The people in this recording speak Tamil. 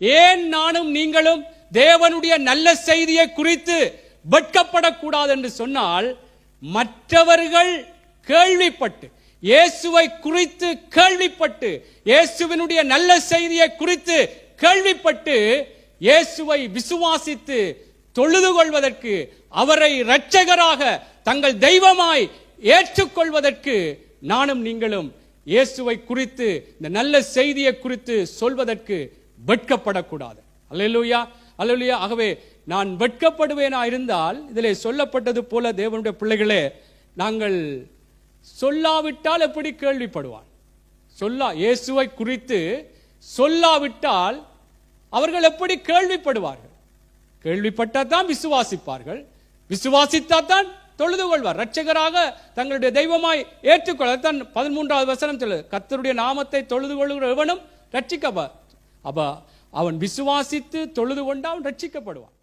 ஏன் நானும் நீங்களும் தேவனுடைய நல்ல செய்தியை குறித்து வெட்கப்படக்கூடாது என்று சொன்னால் மற்றவர்கள் கேள்விப்பட்டு இயேசுவை குறித்து கேள்விப்பட்டு இயேசுவினுடைய நல்ல செய்தியை குறித்து கேள்விப்பட்டு இயேசுவை விசுவாசித்து தொழுது கொள்வதற்கு அவரை இரட்சகராக தங்கள் தெய்வமாய் ஏற்றுக்கொள்வதற்கு நானும் நீங்களும் இயேசுவை குறித்து இந்த நல்ல செய்தியை குறித்து சொல்வதற்கு வெட்கப்படக்கூடாது. அல்லேலூயா அல்லேலூயா. ஆகவே நான் வெட்கப்படுவேனா இருந்தால் இதிலே சொல்லப்பட்டது போல தேவனுடைய பிள்ளைகளே நாங்கள் சொல்லாவிட்டால் எப்படி கேள்விப்படுவான்? சொல்லா இயேசுவை குறித்து சொல்லாவிட்டால் அவர்கள் எப்படி கேள்விப்படுவார்கள்? கேள்விப்பட்டால் தான் விசுவாசிப்பார்கள். விசுவாசித்தால் தான் தொழுது கொள்வார். ரட்சகராக தங்களுடைய தெய்வமாய் ஏற்றுக்கொள்ள. தான் பதிமூன்றாவது வசனம் சொல்லு கத்தருடைய நாமத்தை தொழுது கொள்கிற எவனும் ரட்சிக்கப்ப அப்போ அவன் விசுவாசித்து தொழுது கொண்டு அவன் ரட்சிக்கப்படுவான்.